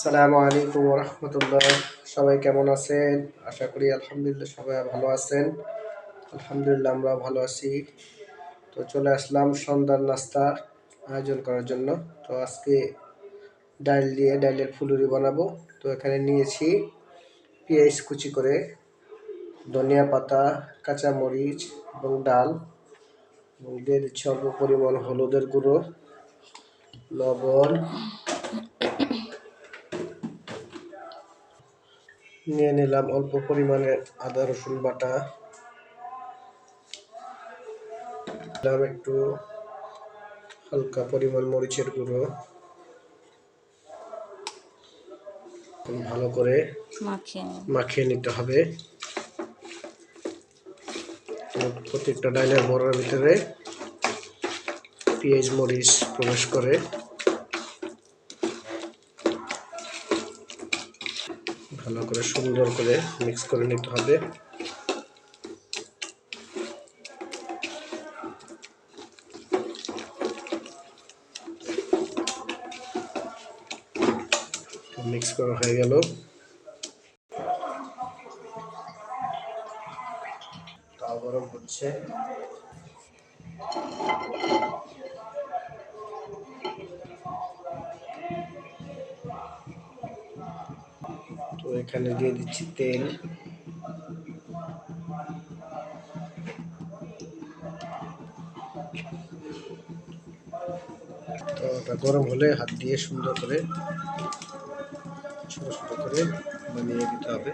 আসসালামু আলাইকুম রহমতুল্লাহ। সবাই কেমন আছেন? আশা করি আলহামদুলিল্লাহ সবাই ভালো আছেন। আলহামদুলিল্লাহ আমরা ভালো আছি। তো চলে আসলাম সন্ধ্যার নাস্তা আয়োজন করার জন্য। তো আজকে ডাল দিয়ে ডালের ফুলুরি বানাবো। তো এখানে নিয়েছি পেঁয়াজ কুচি করে, ধনিয়া পাতা, কাঁচামরিচ এবং ডাল এবং দিয়ে দিচ্ছি অল্প পরিমাণ হলুদের গুঁড়ো, লবণ নিয়ে নিলাম অল্প পরিমাণে আদা রসুন বাটা। দিলাম একটু হালকা পরিমাণ মরিচের গুঁড়ো। ভালো করে মাখিয়ে নিতে হবে। প্রত্যেকটা ডাইলের বড়ার ভিতরে পেঁয়াজ মরিচ প্রবেশ করে। ভালো করে সুন্দর করে মিক্স করে নিতে হবে। মিক্স করা হয়ে গেল। তাও গরম হচ্ছে এখানে দিয়ে দিচ্ছি তেল। তো ওটা গরম হলে হাত দিয়ে সুন্দর করে ছোট ছোট করে বানিয়ে দিতে হবে।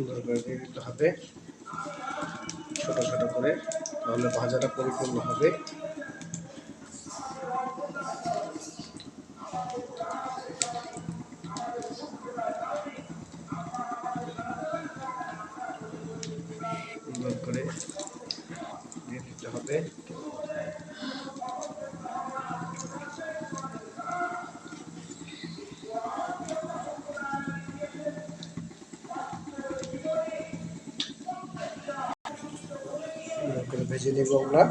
সুন্দর করে দিয়ে দিতে হবে। ছোট ছোট করে, তাহলে ভাজাটা পরিপূর্ণ হবে। সুন্দর করে দিয়ে দিতে হবে। ভেজে নেব আমরা।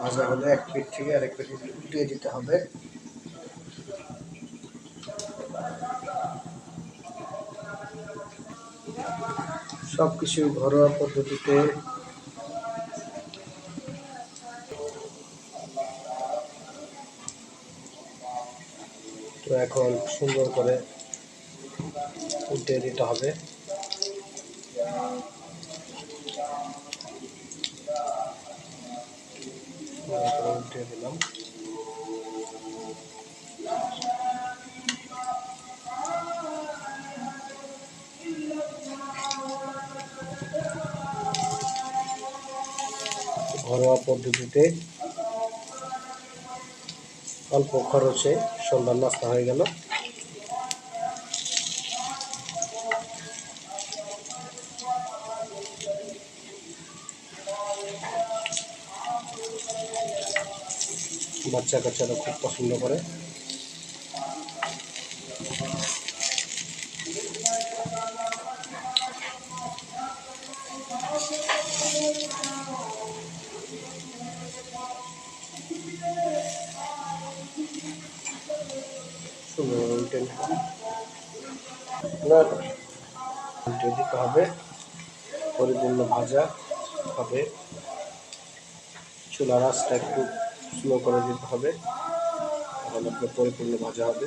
ভাজা হলে এক পিঠ থেকে আরেক পিঠ উল্টিয়ে দিতে হবে। সব কিছু ঘরোয়া পদ্ধতিতে তো এখন সুন্দর করে উল্টে দিতে হবে। করে দিলাম ঘরোয়া পদ্ধতিতে অল্প খরচে সন্ধ্যার নাস্তা হয়ে গেল। বাচ্চা কাচ্চারা খুব পছন্দ করে। দিতে হবে। পরিপূর্ণ ভাজা হবে। চুলার আঁচটা একটু স্লো করে দিতে হবে। তাহলে আপনার পরিপূর্ণ ভাজা হবে।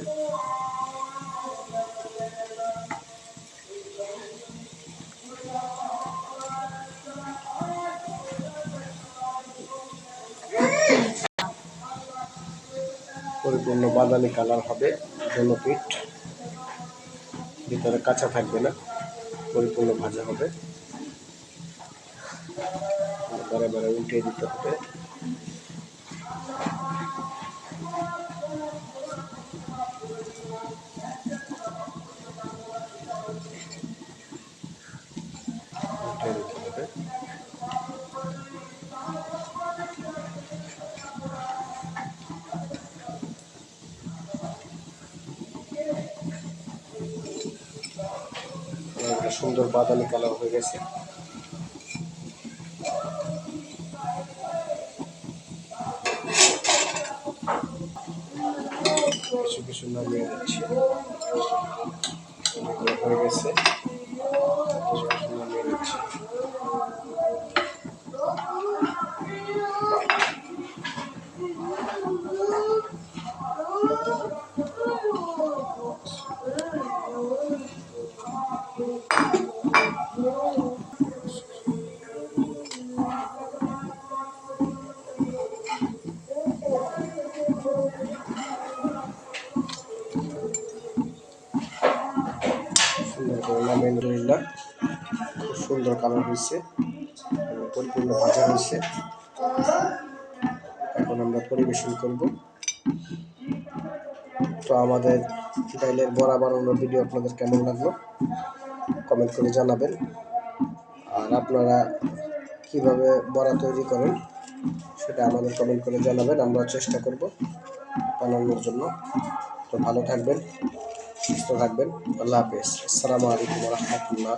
পরিপূর্ণ বাদামি কালার হবে, জন্য পিঠ। ভিতরে কাঁচা থাকবে না, পরিপূর্ণ ভাজা হবে। বারে বারে উল্টে দিতে হবে। সুন্দর বাদালি কালার হয়ে গেছে। কিছু কিছু নামিয়ে দিচ্ছি। অনেকগুলো হয়ে গেছে। কিছু কিছু নামিয়ে দিচ্ছি সুন্দর করে নামিয়ে আলহামদুলিল্লাহ খুব সুন্দর কালার হয়েছে পরিপূর্ণ ভাজা হয়েছে। এখন আমরা পরিবেশন করব। তো আমাদের ডাইলের বড়া বানানোর ভিডিও আপনাদের কেমন লাগল? কমেন্ট করে জানাবেন। আর আপনারা কীভাবে বড়া তৈরি করেন সেটা আমাদের কমেন্ট করে জানাবেন। আমরা চেষ্টা করব বানানোর জন্য। তো ভালো থাকবেন। সুস্থ থাকবেন। আল্লাহ হাফেজ। আসসালামু আলাইকুম রহমতুল্লাহ।